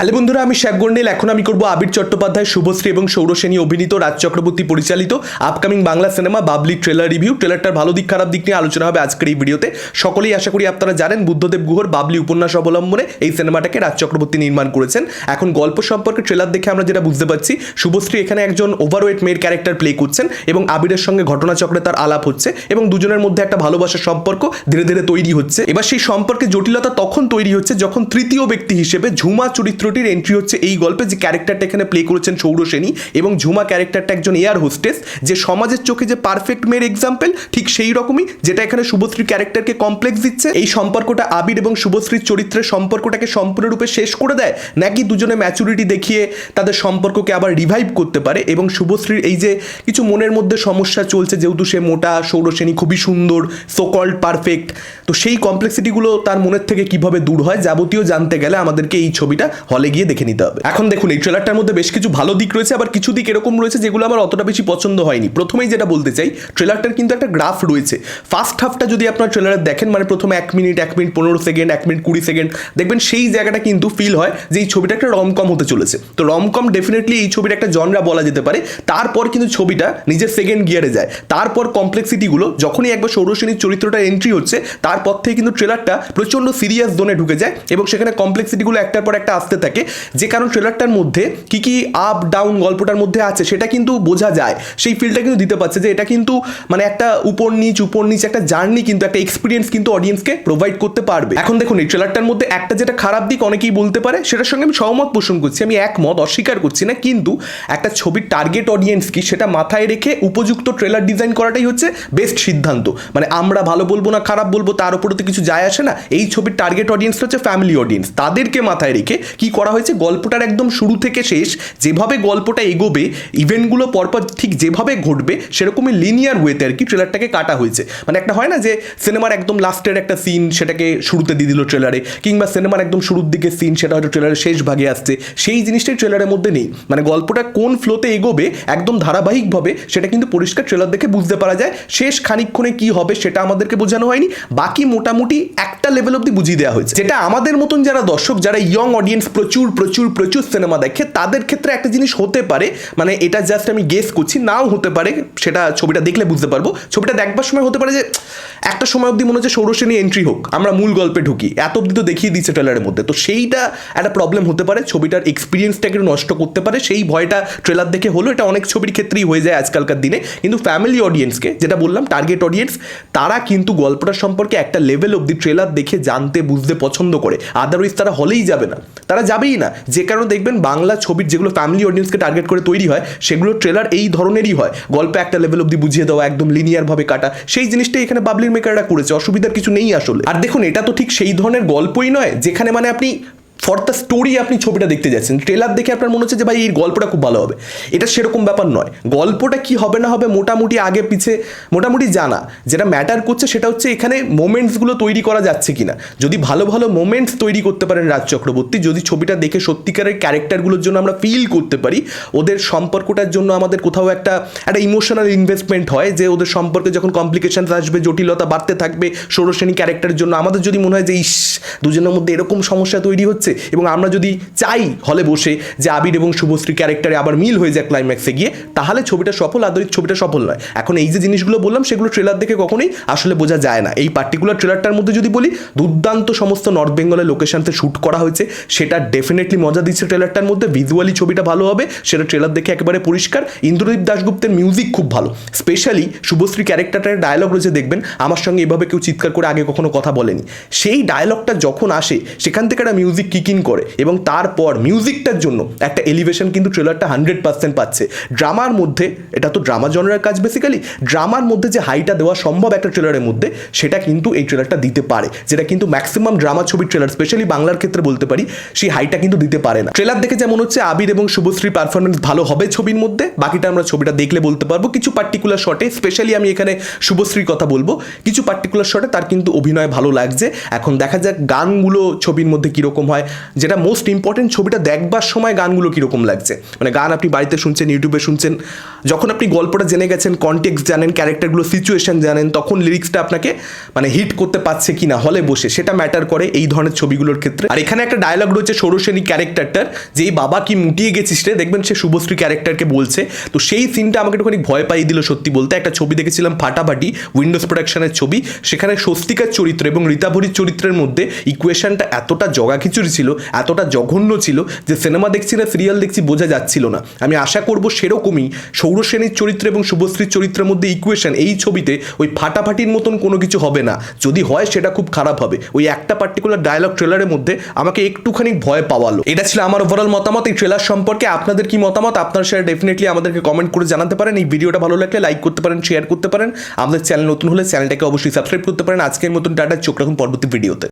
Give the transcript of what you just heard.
Hello বন্ধুরা, আমি শেখ গন্ডেল এখন আমি করব আবির চট্টোপাধ্যায়, শুভশ্রী এবং সৌরসেনী অভিনীত রাজ চক্রবর্তী পরিচালিত upcoming Bangla cinema Babli trailer review ট্রেলারটার ভালো দিক, খারাপ দিক নিয়ে আলোচনা হবে আজকের এই ভিডিওতে সকলেই আশা করি আপনারা জানেন, বুদ্ধদেব গুহর বাবলি উপন্যাস অবলম্বনে এই সিনেমাটাকে রাজ চক্রবর্তী নির্মাণ করেছেন। এখন গল্প সম্পর্কে ট্রেলার দেখে আমরা যেটা বুঝতে পারছি, শুভশ্রী এখানে একজন ওভারওয়েট মেয়ের ক্যারেক্টার প্লে করছেন এবং আবিরের সঙ্গে ঘটনাচক্রে তার আলাপ হচ্ছে এবং দুজনের মধ্যে একটা ভালোবাসার সম্পর্ক ধীরে ধীরে তৈরি হচ্ছে। এবার সেই সম্পর্কে জটিলতা তখন তৈরি হচ্ছে যখন তৃতীয় ব্যক্তি হিসেবে ঝুমা চরিত্রটির এন্ট্রি হচ্ছে এই গল্পে যে ক্যারেক্টারটা এখানে প্লে করেছেন সৌরসেনী এবং ঝুমা ক্যারেক্টারটা একজন এয়ার হোস্টেস যে সমাজের চোখে যে পারফেক্ট মেয়ের এক্সাম্পল ঠিক সেই রকমই যেটা এখানে শুভশ্রীর ক্যারেক্টারকে কমপ্লেক্স দিচ্ছে। এই সম্পর্কটা আবির এবং শুভশ্রীর চরিত্রের সম্পর্কটাকে সম্পূর্ণরূপে শেষ করে দেয়, নাকি দুজনে ম্যাচুরিটি দেখিয়ে তাদের সম্পর্ককে আবার রিভাইভ করতে পারে? এবং শুভশ্রীর এই যে কিছু মনের মধ্যে সমস্যা চলছে, যেহেতু সে মোটা সৌরসেনী খুবই সুন্দর সোকল্ড পারফেক্ট তো সেই কমপ্লেক্সিটিগুলো তার মনের থেকে কীভাবে দূর হয়, যাবতীয় জানতে গেলে আমাদেরকে এই ছবিটা হলে গিয়ে দেখে নিতে হবে। এখন দেখুন, এই ট্রেলারটার মধ্যে বেশ কিছু ভালো দিক রয়েছে, আবার কিছু দিক এরকম রয়েছে যেগুলো আমার অতটা বেশি পছন্দ হয়নি। প্রথমেই যেটা বলতে চাই ট্রেলারটার কিন্তু একটা গ্রাফ রয়েছে। ফার্স্ট হাফটা যদি আপনার ট্রেলারে দেখেন মানে প্রথমে এক মিনিট এক মিনিট পনেরো সেকেন্ড এক মিনিট কুড়ি সেকেন্ড দেখবেন সেই জায়গাটা কিন্তু ফিল হয় যে এই ছবিটা একটা রমকম হতে চলেছে। তো রমকম ডেফিনেটলি এই ছবির একটা জনরা বলা যেতে পারে। তারপর কিন্তু ছবিটা নিজের সেকেন্ড গিয়ারে যায়। তারপর কমপ্লেক্সিটিগুলো যখনই একবার সৌরসেনীর চরিত্রটা এন্ট্রি হচ্ছে, তারপর থেকে কিন্তু ট্রেলারটা প্রচণ্ড সিরিয়াস জোনে ঢুকে যায় এবং সেখানে কমপ্লেক্সিটিগুলো একটার পর একটা আসতে থাকে। যে কারণ ট্রেলারটার মধ্যে কি কি আপ ডাউন গল্পটার মধ্যে আছে সেটা কিন্তু বোঝা যায়। সেই ফিলটা কিন্তু দিতে পারছে যে এটা কিন্তু মানে একটা উপর নিচ উপর নিচ একটা জার্নি কিন্তু, একটা এক্সপিরিয়েন্স কিন্তু অডিয়েন্সকে প্রোভাইড করতে পারবে। এখন দেখুন, এই ট্রেলারটার মধ্যে একটা যেটা খারাপ দিক অনেকেই বলতে পারে, সেটার সঙ্গে আমি সহমত পোষণ করছি, আমি একমত, অস্বীকার করছি না, কিন্তু একটা ছবির টার্গেট অডিয়েন্স কি সেটা মাথায় রেখে উপযুক্ত ট্রেলার ডিজাইন করাটাই হচ্ছে বেস্ট সিদ্ধান্ত। মানে আমরা ভালো বলব না খারাপ বলব, তার উপরে তো কিছু যায় আসে না। এই ছবির টার্গেট অডিয়েন্স হচ্ছে ফ্যামিলি অডিয়েন্স তাদেরকে মাথায় রেখে কি করা হয়েছে, গল্পটার একদম শুরু থেকে শেষ, যেভাবে গল্পটা এগোবে, ইভেন্টগুলো পরপর ঠিক যেভাবে ঘটবে, সেরকমই লিনিয়ার ওয়েতে আর কি ট্রেলারটাকে কাটা হয়েছে। মানে একটা হয় না যে সিনেমার একদম লাস্টের একটা সিন সেটাকে শুরুতে দিয়ে দিল ট্রেলারে কিংবা সিনেমার একদম শুরুর দিকে সিন সেটা হয়তো ট্রেলারের শেষ ভাগে আসছে, সেই জিনিসটাই ট্রেলারের মধ্যে নেই। মানে গল্পটা কোন ফ্লোতে এগোবে, একদম ধারাবাহিকভাবে, সেটা কিন্তু পরিষ্কার ট্রেলার দেখে বুঝতে পারা যায়, শেষ খানিকক্ষণে কি হবে সেটা আমাদেরকে বোঝানো হয়নি, বাকি মোটামুটি একটা লেভেল অব্দি বুঝিয়ে দেওয়া হয়েছে। যেটা আমাদের মতন যারা দর্শক, যারা ইয়ং অডিয়েন্স প্রচুর প্রচুর প্রচুর সিনেমা দেখে তাদের ক্ষেত্রে একটা জিনিস হতে পারে মানে এটা জাস্ট আমি গেস করছি, নাও হতে পারে, সেটা ছবিটা দেখলে বুঝতে পারব, ছবিটা দেখবার সময় হতে পারে যে একটা সময় অবধি মনে হচ্ছে সৌরসেনী এন্ট্রি হোক, আমরা মূল গল্পে ঢুকি, এত অবধি তো দেখিয়ে দিচ্ছে ট্রেলারের মধ্যে, তো সেইটা একটা প্রবলেম হতে পারে, ছবিটার এক্সপিরিয়েন্সটাকে নষ্ট করতে পারে, সেই ভয়টা ট্রেলার দেখে হলো, এটা অনেক ছবির ক্ষেত্রেই হয়ে যায় আজকালকার দিনে, কিন্তু ফ্যামিলি অডিয়েন্সকে যেটা বললাম টার্গেট অডিয়েন্স তারা কিন্তু গল্পটার সম্পর্কে একটা লেভেল অবধি ট্রেলার দেখে জানতে, বুঝতে পছন্দ করে আদারওয়াইজ তারা হলেই যাবে না, তারা যাবেই না। যে কারণে দেখবেন বাংলা ছবির যেগুলো ফ্যামিলি অডিয়েন্সকে টার্গেট করে তৈরি হয়, সেগুলো ট্রেলার এই ধরনেরই হয়। গল্প একটা লেভেল অব্দি বুঝিয়ে দেওয়া, একদম লিনিয়ারভাবে কাটা, সেই জিনিসটাই এখানে বাবলির মেকাররা করেছে, অসুবিধার কিছু নেই আসলে। আর দেখুন, এটা তো ঠিক সেই ধরনের গল্পই নয়, যেখানে মানে আপনি ফর দ্য স্টোরি আপনি ছবিটা দেখতে যাচ্ছেন ট্রেলার দেখে আপনার মনে হচ্ছে যে ভাই এই গল্পটা খুব ভালো হবে। এটা সেরকম ব্যাপার নয়। গল্পটা কি হবে না হবে মোটামুটি আগে পিছে, মোটামুটি জানা। যেটা ম্যাটার করছে সেটা হচ্ছে এখানে মোমেন্টসগুলো তৈরি করা যাচ্ছে কিনা। যদি ভালো ভালো মোমেন্টস তৈরি করতে পারেন রাজ চক্রবর্তী, যদি ছবিটা দেখে সত্যিকারের ক্যারেক্টারগুলোর জন্য আমরা ফিল করতে পারি, ওদের সম্পর্কটার জন্য আমাদের কোথাও একটা একটা ইমোশনাল ইনভেস্টমেন্ট হয় যে ওদের সম্পর্কে যখন কমপ্লিকেশন আসবে, জটিলতা বাড়তে থাকবে ষোড়শ্রেণী ক্যারেক্টারের জন্য। আমাদের যদি মনে হয় যে, ইস, দুজনের মধ্যে এরকম সমস্যা তৈরি হচ্ছে এবং আমরা যদি চাই হলে বসে যে আবির এবং শুভশ্রী ক্যারেক্টারে আবার মিল হয়ে যায় ক্লাইম্যাক্সে গিয়ে, তাহলে ছবিটা সফল, আদরিত ছবিটা সফল নয়। এখন এই যে জিনিসগুলো বললাম, সেগুলো ট্রেলার দেখে কখনোই আসলে বোঝা যায় না। এই পার্টিকুলার ট্রেলারটার মধ্যে যদি বলি, দুর্দান্ত সমস্ত নর্থ বেঙ্গলের লোকেশনতে শ্যুট করা হয়েছে। সেটা ডেফিনেটলি মজা দিচ্ছে ট্রেলারটার মধ্যে। ভিজুয়ালি ছবিটা ভালো হবে, সেটা ট্রেলার দেখে একেবারে পরিষ্কার। ইন্দ্রদীপ দাশগুপ্তের মিউজিক খুব ভালো। স্পেশালি শুভশ্রী ক্যারেক্টারটার ডায়লগ রয়েছে, দেখবেন, আমার সঙ্গে এভাবে কেউ চিৎকার করে আগে কখনো কথা বলেনি। সেই ডায়লগটা যখন আসে, সেখান থেকে একটা মিউজিক কিক ইন করে এবং তারপর মিউজিকটার জন্য একটা এলিভেশন কিন্তু ট্রেলারটা হান্ড্রেড পার্সেন্ট পাচ্ছে। ড্রামার মধ্যে, এটা তো ড্রামা জনরার কাজ বেসিক্যালি ড্রামার মধ্যে যে হাইটা দেওয়া সম্ভব একটা ট্রেলারের মধ্যে, সেটা কিন্তু এই ট্রেলারটা দিতে পারে। যেটা কিন্তু ম্যাক্সিমাম ড্রামা ছবির ট্রেলার স্পেশালি বাংলার ক্ষেত্রে বলতে পারি, সেই হাইটা কিন্তু দিতে পারে না। ট্রেলার দেখে যেমন হচ্ছে আবির এবং শুভশ্রীর পারফরমেন্স ভালো হবে ছবির মধ্যে, বাকিটা আমরা ছবিটা দেখলে বলতে পারব। কিছু পার্টিকুলার শটে স্পেশালি আমি এখানে শুভশ্রীর কথা বলব, কিছু পার্টিকুলার শটে তার কিন্তু অভিনয় ভালো লাগছে। এখন দেখা যাক গানগুলো ছবির মধ্যে কীরকম হয়। যেটা মোস্ট ইম্পর্টেন্ট ছবিটা দেখবার সময় গানগুলো কীরকম লাগছে। মানে গান আপনি বাড়িতে শুনছেন ইউটিউবে শুনছেন, যখন আপনি গল্পটা জেনে গেছেন কনটেক্স জানেন ক্যারেক্টারগুলো সিচুয়েশন জানেন, তখন লিরিক্সটা আপনাকে মানে হিট করতে পারছে কি না হলে বসে, সেটা ম্যাটার করে এই ধরনের ছবিগুলোর ক্ষেত্রে। আর এখানে একটা ডায়লগ রয়েছে সৌরসেনী ক্যারেক্টারটার যে এই বাবা কি মুটিয়ে গেছিস রে, দেখবেন সে শুভশ্রী ক্যারেক্টারকে বলছে। তো সেই সিনটা আমাকে একটুখানি ভয় পাইয়ে দিল সত্যি বলতে। একটা ছবি দেখেছিলাম, ফাটাফাটি উইন্ডোজ প্রোডাকশনের ছবি। সেখানে স্বস্তিকার চরিত্র এবং রীতাভরির চরিত্রের মধ্যে ইকুয়েশনটা এতটা জগা জগাখিচুড়ি ছিল, এতটা জঘন্য ছিল যে সিনেমা দেখছি না, সিরিয়াল দেখছি বোঝা যাচ্ছিল না। আমি আশা করব সেরকমই সৌরসেনীর চরিত্র এবং শুভশ্রীর চরিত্রের মধ্যে ইকুয়েশন এই ছবিতে ওই ফাটাফাটির মতন কোনো কিছু হবে না। যদি হয় সেটা খুব খারাপ হবে। ওই একটা পার্টিকুলার ডায়লগ ট্রেলারের মধ্যে আমাকে একটুখানি ভয় পাওয়ালো। এটা ছিল আমার ওভারঅল মতামত। এই ট্রেলার সম্পর্কে আপনাদের কি মতামত? আপনার সেটা ডেফিনেটলি আমাদেরকে কমেন্ট করে জানাতে পারেন। এই ভিডিওটা ভালো লাগলে লাইক করতে পারেন শেয়ার করতে পারেন। আমাদের চ্যানেল নতুন হলে চ্যানেলটাকে অবশ্যই সাবস্ক্রাইব করতে পারেন। আজকের মতন টাটা, চোখ রাখুন পরবর্তী ভিডিওতে